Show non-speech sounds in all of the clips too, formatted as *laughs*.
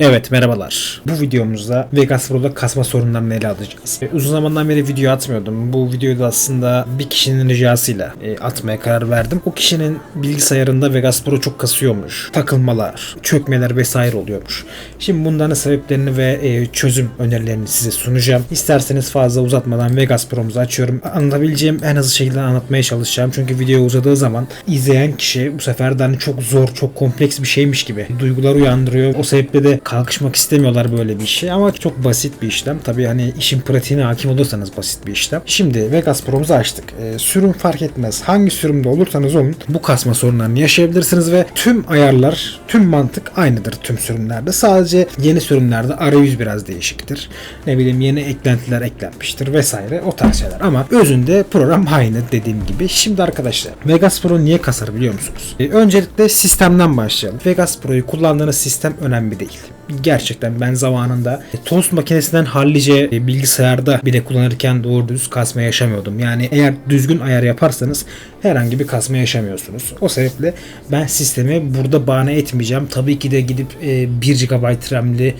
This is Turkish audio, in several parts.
Evet merhabalar. Bu videomuzda Vegas Pro'da kasma sorunlarını ele alacağız. E, uzun zamandan beri video atmıyordum. Bu videoyu da aslında bir kişinin ricasıyla e, atmaya karar verdim. O kişinin bilgisayarında Vegas Pro çok kasıyormuş. Takılmalar, çökmeler vesaire oluyormuş. Şimdi bunların sebeplerini ve e, çözüm önerilerini size sunacağım. İsterseniz fazla uzatmadan Vegas Pro'muzu açıyorum. Anlatabileceğim en hızlı şekilde anlatmaya çalışacağım. Çünkü video uzadığı zaman izleyen kişi bu sefer de hani çok zor, çok kompleks bir şeymiş gibi duygular uyandırıyor. O sebeple de kalkışmak istemiyorlar böyle bir işe ama çok basit bir işlem. Tabii hani işin pratiğine hakim olursanız basit bir işlem. Şimdi Vegas Pro'muzu açtık. Ee, sürüm fark etmez. Hangi sürümde olursanız olun bu kasma sorunlarını yaşayabilirsiniz ve tüm ayarlar, tüm mantık aynıdır tüm sürümlerde. Sadece yeni sürümlerde arayüz biraz değişiktir. Ne bileyim yeni eklentiler eklenmiştir vesaire o tarz şeyler. Ama özünde program aynı dediğim gibi. Şimdi arkadaşlar Vegas Pro niye kasar biliyor musunuz? Ee, öncelikle sistemden başlayalım. Vegas Pro'yu kullandığınız sistem önemli değil gerçekten ben zamanında tost makinesinden hallice e, bilgisayarda bile kullanırken doğru düz kasma yaşamıyordum. Yani eğer düzgün ayar yaparsanız herhangi bir kasma yaşamıyorsunuz. O sebeple ben sistemi burada bahane etmeyeceğim. Tabii ki de gidip 1 GB RAM'li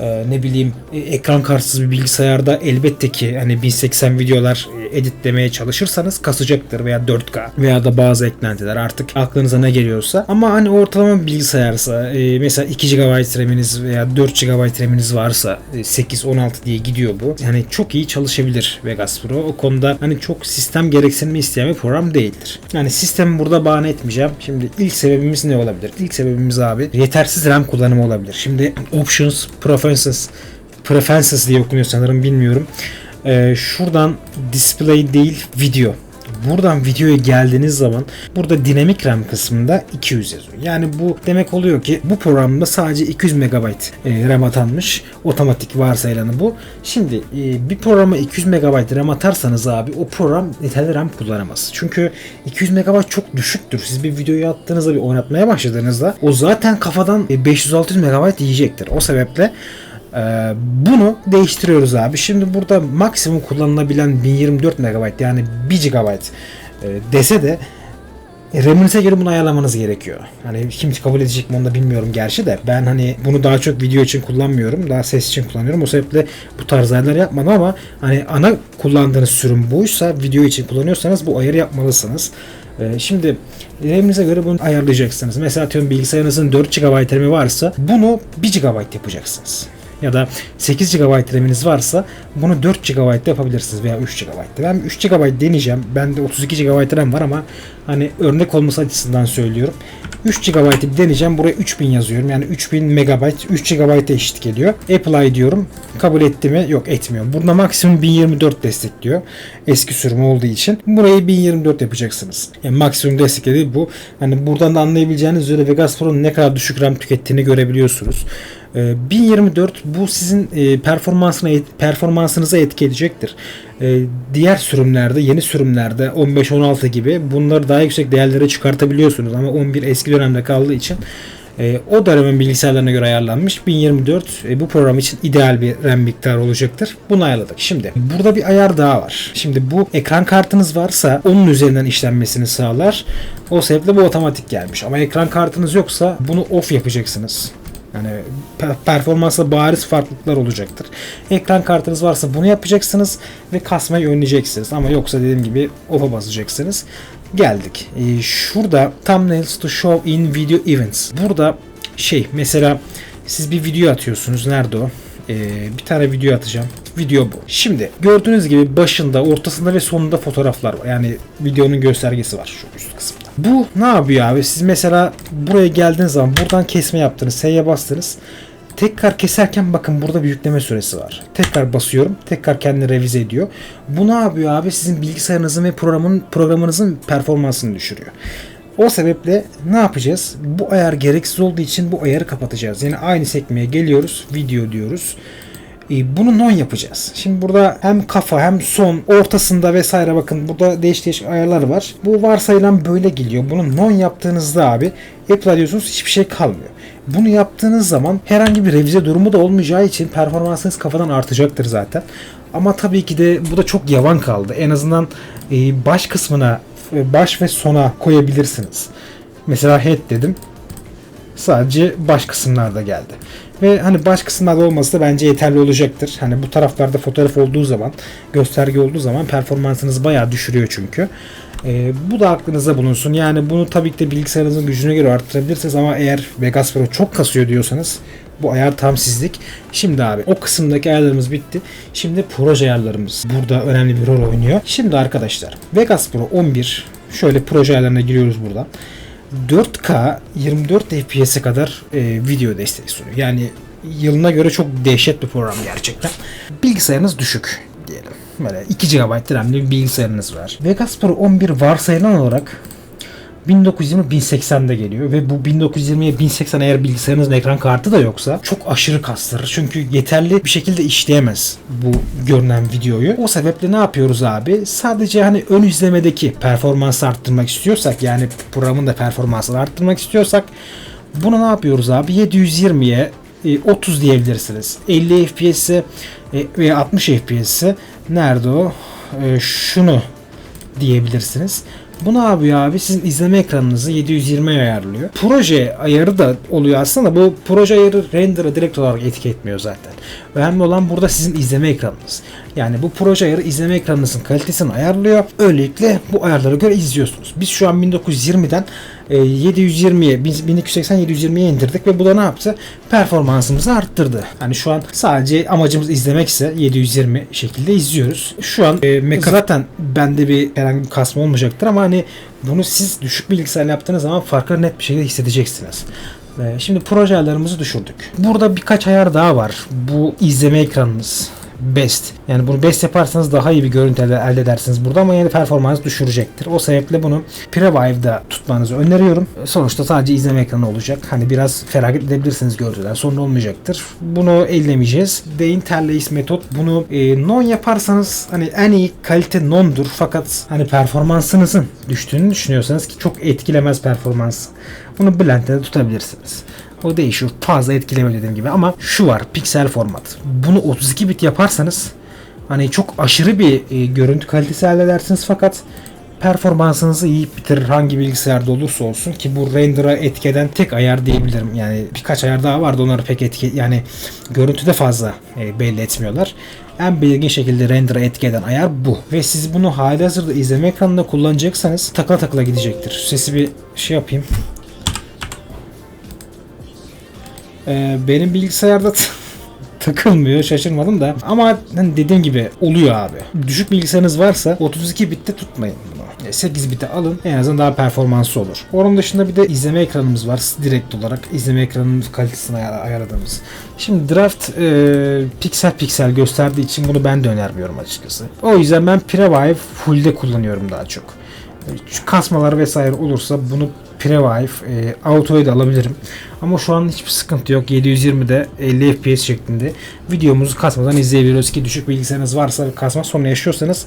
e, ne bileyim e, ekran kartsız bir bilgisayarda elbette ki hani 1080 videolar e, editlemeye çalışırsanız kasacaktır veya 4K veya da bazı eklentiler artık aklınıza ne geliyorsa ama hani ortalama bir bilgisayarsa e, mesela 2 GB RAM'iniz veya 4 GB RAM'iniz varsa e, 8-16 diye gidiyor bu. Yani çok iyi çalışabilir Vegas Pro. O konuda hani çok sistem gereksinimi isteyen bir program değildir. Yani sistemi burada bahane etmeyeceğim. Şimdi ilk sebebimiz ne olabilir? İlk sebebimiz abi yetersiz RAM kullanımı olabilir. Şimdi Options, Preferences, Preferences diye okunuyor sanırım bilmiyorum. Ee, şuradan display değil video. Buradan videoya geldiğiniz zaman burada dinamik RAM kısmında 200 yazıyor. Yani bu demek oluyor ki bu programda sadece 200 MB e, RAM atanmış. Otomatik varsayılanı bu. Şimdi e, bir programa 200 MB RAM atarsanız abi o program yeterli RAM kullanamaz. Çünkü 200 MB çok düşüktür. Siz bir videoyu attığınızda bir oynatmaya başladığınızda o zaten kafadan 500-600 MB yiyecektir. O sebeple ee, bunu değiştiriyoruz abi. Şimdi burada maksimum kullanılabilen 1024 MB yani 1 GB e, dese de e, RAM'inize göre bunu ayarlamanız gerekiyor. Hani kim kabul edecek mi onu da bilmiyorum gerçi de. Ben hani bunu daha çok video için kullanmıyorum. Daha ses için kullanıyorum. O sebeple bu tarz ayarlar yapmadım ama hani ana kullandığınız sürüm buysa video için kullanıyorsanız bu ayarı yapmalısınız. Ee, şimdi RAM'inize göre bunu ayarlayacaksınız. Mesela atıyorum bilgisayarınızın 4 GB RAM'i varsa bunu 1 GB yapacaksınız ya da 8 GB RAM'iniz varsa bunu 4 GB yapabilirsiniz veya 3 GB. Ben 3 GB deneyeceğim. Bende 32 GB RAM var ama hani örnek olması açısından söylüyorum. 3 GB deneyeceğim. Buraya 3000 yazıyorum. Yani 3000 MB 3 GB'a eşit geliyor. Apply diyorum. Kabul etti mi? Yok etmiyor. Burada maksimum 1024 destekliyor. Eski sürümü olduğu için. Burayı 1024 yapacaksınız. Yani maksimum desteklediği bu. Hani buradan da anlayabileceğiniz üzere Vegas Pro'nun ne kadar düşük RAM tükettiğini görebiliyorsunuz. 1024 ee, bu sizin e, performansına performansınıza etki edecektir. Ee, diğer sürümlerde, yeni sürümlerde 15-16 gibi bunları daha yüksek değerlere çıkartabiliyorsunuz ama 11 eski dönemde kaldığı için e, o dönemin bilgisayarlarına göre ayarlanmış 1024 e, bu program için ideal bir RAM miktarı olacaktır. Bunu ayarladık. Şimdi burada bir ayar daha var. Şimdi bu ekran kartınız varsa onun üzerinden işlenmesini sağlar. O sebeple bu otomatik gelmiş. Ama ekran kartınız yoksa bunu off yapacaksınız. Yani performansla bariz farklılıklar olacaktır. Ekran kartınız varsa bunu yapacaksınız ve kasmayı önleyeceksiniz. Ama yoksa dediğim gibi off'a basacaksınız. Geldik. Ee, şurada thumbnails to show in video events. Burada şey mesela siz bir video atıyorsunuz. Nerede o? Ee, bir tane video atacağım. Video bu. Şimdi gördüğünüz gibi başında, ortasında ve sonunda fotoğraflar var. Yani videonun göstergesi var şu üst kısımda. Bu ne yapıyor abi? Siz mesela buraya geldiğiniz zaman buradan kesme yaptınız. S'ye bastınız. Tekrar keserken bakın burada bir yükleme süresi var. Tekrar basıyorum. Tekrar kendini revize ediyor. Bu ne yapıyor abi? Sizin bilgisayarınızın ve programın programınızın performansını düşürüyor. O sebeple ne yapacağız? Bu ayar gereksiz olduğu için bu ayarı kapatacağız. Yani aynı sekmeye geliyoruz. Video diyoruz. E, bunu non yapacağız. Şimdi burada hem kafa hem son ortasında vesaire bakın burada değişik değişik ayarlar var. Bu varsayılan böyle geliyor. Bunu non yaptığınızda abi apply diyorsunuz hiçbir şey kalmıyor. Bunu yaptığınız zaman herhangi bir revize durumu da olmayacağı için performansınız kafadan artacaktır zaten. Ama tabii ki de bu da çok yavan kaldı. En azından e, baş kısmına e, baş ve sona koyabilirsiniz. Mesela head dedim. Sadece baş kısımlarda geldi. Ve hani baş kısımlarda olması da bence yeterli olacaktır. Hani bu taraflarda fotoğraf olduğu zaman, gösterge olduğu zaman performansınızı bayağı düşürüyor çünkü. Ee, bu da aklınızda bulunsun. Yani bunu tabii ki de bilgisayarınızın gücüne göre arttırabilirsiniz ama eğer Vegas Pro çok kasıyor diyorsanız bu ayar tam sizlik. Şimdi abi o kısımdaki ayarlarımız bitti. Şimdi proje ayarlarımız burada önemli bir rol oynuyor. Şimdi arkadaşlar Vegas Pro 11 şöyle proje ayarlarına giriyoruz buradan. 4K 24 FPS'e kadar e, video desteği sunuyor. Yani yılına göre çok dehşet bir program gerçekten. Bilgisayarınız düşük diyelim. Böyle 2 GB RAM'li bir bilgisayarınız var. Vegas Pro 11 varsayılan olarak 1920-1080'de geliyor ve bu 1920'ye 1080 eğer bilgisayarınızın ekran kartı da yoksa çok aşırı kastırır. Çünkü yeterli bir şekilde işleyemez bu görünen videoyu. O sebeple ne yapıyoruz abi? Sadece hani ön izlemedeki performansı arttırmak istiyorsak yani programın da performansını arttırmak istiyorsak bunu ne yapıyoruz abi? 720'ye e, 30 diyebilirsiniz. 50 FPS'e e, veya 60 FPS'e nerede o? E, şunu diyebilirsiniz. Bu ne yapıyor abi? Sizin izleme ekranınızı 720'ye ayarlıyor. Proje ayarı da oluyor aslında. Bu proje ayarı render'a direkt olarak etki etmiyor zaten. Önemli olan burada sizin izleme ekranınız. Yani bu proje ayarı izleme ekranınızın kalitesini ayarlıyor. Öylelikle bu ayarlara göre izliyorsunuz. Biz şu an 1920'den 720'ye 1280 720'ye indirdik ve bu da ne yaptı? Performansımızı arttırdı. Hani şu an sadece amacımız izlemek ise 720 şekilde izliyoruz. Şu an e, zaten bende bir herhangi bir kasma olmayacaktır ama hani bunu siz düşük bilgisayarla yaptığınız zaman farkı net bir şekilde hissedeceksiniz. E, Şimdi proje ayarlarımızı düşürdük. Burada birkaç ayar daha var. Bu izleme ekranınız best. Yani bunu best yaparsanız daha iyi bir görüntü elde edersiniz burada ama yine performans düşürecektir. O sebeple bunu Previve'da tutmanızı öneriyorum. Sonuçta sadece izleme ekranı olacak. Hani biraz feragat edebilirsiniz görüntüler. Sorun olmayacaktır. Bunu ellemeyeceğiz. The Interlace metot. Bunu e, non yaparsanız hani en iyi kalite non'dur. Fakat hani performansınızın düştüğünü düşünüyorsanız ki çok etkilemez performans. Bunu blend'de de tutabilirsiniz. O değişiyor. Fazla etkilemiyor dediğim gibi ama şu var piksel format. Bunu 32 bit yaparsanız hani çok aşırı bir e, görüntü kalitesi elde edersiniz fakat performansınızı iyi bitirir hangi bilgisayarda olursa olsun ki bu render'a etkeden tek ayar diyebilirim. Yani birkaç ayar daha vardı onları pek etki yani görüntüde fazla e, belli etmiyorlar. En belirgin şekilde render'a etki eden ayar bu. Ve siz bunu hali hazırda izleme ekranında kullanacaksanız takla takla gidecektir. Sesi bir şey yapayım. Ee, benim bilgisayarda *laughs* takılmıyor şaşırmadım da ama hani dediğim gibi oluyor abi. Düşük bilgisayarınız varsa 32 bitte tutmayın bunu. 8 bite alın en azından daha performanslı olur. Onun dışında bir de izleme ekranımız var direkt olarak izleme ekranının kalitesini ayar- ayarladığımız. Şimdi draft e, piksel piksel gösterdiği için bunu ben de önermiyorum açıkçası. O yüzden ben Previve full'de kullanıyorum daha çok. Kasmalar vesaire olursa bunu Previve, e, Auto'yu da alabilirim. Ama şu an hiçbir sıkıntı yok. 720'de 50 FPS şeklinde videomuzu kasmadan izleyebiliyoruz ki düşük bilgisayarınız varsa ve kasma sorunu yaşıyorsanız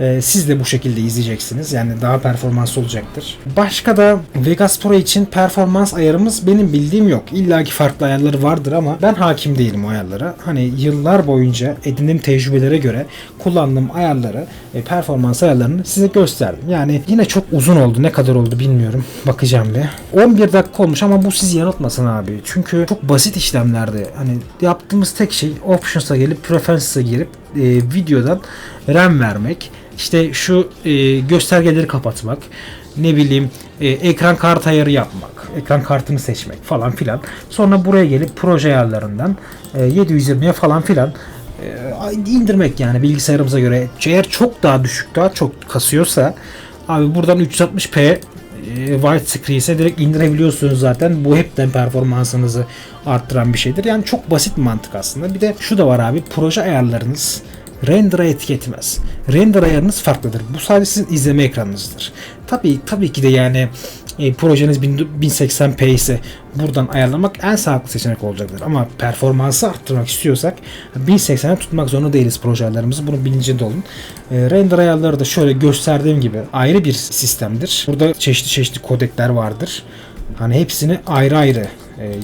e, siz de bu şekilde izleyeceksiniz. Yani daha performanslı olacaktır. Başka da Vegas Pro için performans ayarımız benim bildiğim yok. İlla ki farklı ayarları vardır ama ben hakim değilim o ayarlara. Hani yıllar boyunca edindiğim tecrübelere göre kullandığım ayarları, e, performans ayarlarını size gösterdim. Yani yine çok uzun oldu. Ne kadar oldu bilmiyorum. Bakacağım bir. 11 dakika olmuş ama bu sizi yanıltmasın abi. Çünkü çok basit işlemlerde hani yaptığımız tek şey Options'a gelip Preferences'a girip e, videodan RAM vermek. İşte şu e, göstergeleri kapatmak. Ne bileyim e, ekran kart ayarı yapmak. Ekran kartını seçmek falan filan. Sonra buraya gelip proje ayarlarından e, 720'ye falan filan e, indirmek yani bilgisayarımıza göre. Eğer çok daha düşük daha çok kasıyorsa abi buradan 360p e, white screen ise direkt indirebiliyorsunuz zaten. Bu hepten performansınızı arttıran bir şeydir. Yani çok basit mantık aslında. Bir de şu da var abi. Proje ayarlarınız render'a etki etmez. Render ayarınız farklıdır. Bu sadece sizin izleme ekranınızdır. Tabii tabii ki de yani e, projeniz 1080p ise buradan ayarlamak en sağlıklı seçenek olacaktır. Ama performansı arttırmak istiyorsak 1080'e tutmak zorunda değiliz proje ayarlarımızı. Bunun bilincinde olun. E, render ayarları da şöyle gösterdiğim gibi ayrı bir sistemdir. Burada çeşitli çeşitli kodekler vardır. Hani hepsini ayrı ayrı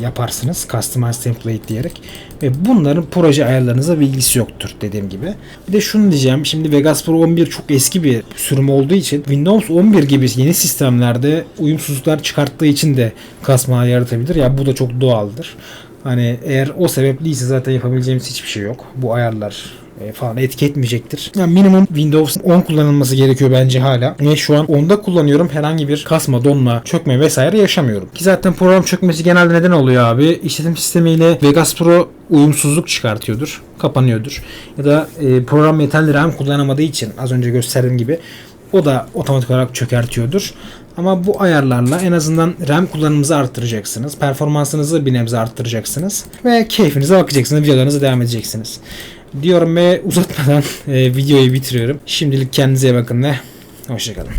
yaparsınız. Customize template diyerek. Ve bunların proje ayarlarınıza bilgisi yoktur dediğim gibi. Bir de şunu diyeceğim. Şimdi Vegas Pro 11 çok eski bir sürüm olduğu için Windows 11 gibi yeni sistemlerde uyumsuzluklar çıkarttığı için de kasma yaratabilir. Ya bu da çok doğaldır. Hani eğer o sebepliyse zaten yapabileceğimiz hiçbir şey yok. Bu ayarlar e, falan etki etmeyecektir. Yani minimum Windows 10 kullanılması gerekiyor bence hala. Ve şu an 10'da kullanıyorum. Herhangi bir kasma, donma, çökme vesaire yaşamıyorum. Ki zaten program çökmesi genelde neden oluyor abi? İşletim sistemiyle Vegas Pro uyumsuzluk çıkartıyordur. Kapanıyordur. Ya da e, program yeterli RAM kullanamadığı için az önce gösterdiğim gibi o da otomatik olarak çökertiyordur. Ama bu ayarlarla en azından RAM kullanımınızı arttıracaksınız. Performansınızı bir nebze arttıracaksınız. Ve keyfinize bakacaksınız. Videolarınıza devam edeceksiniz. Diyorum ve uzatmadan e, videoyu bitiriyorum. Şimdilik kendinize bakın ve hoşçakalın.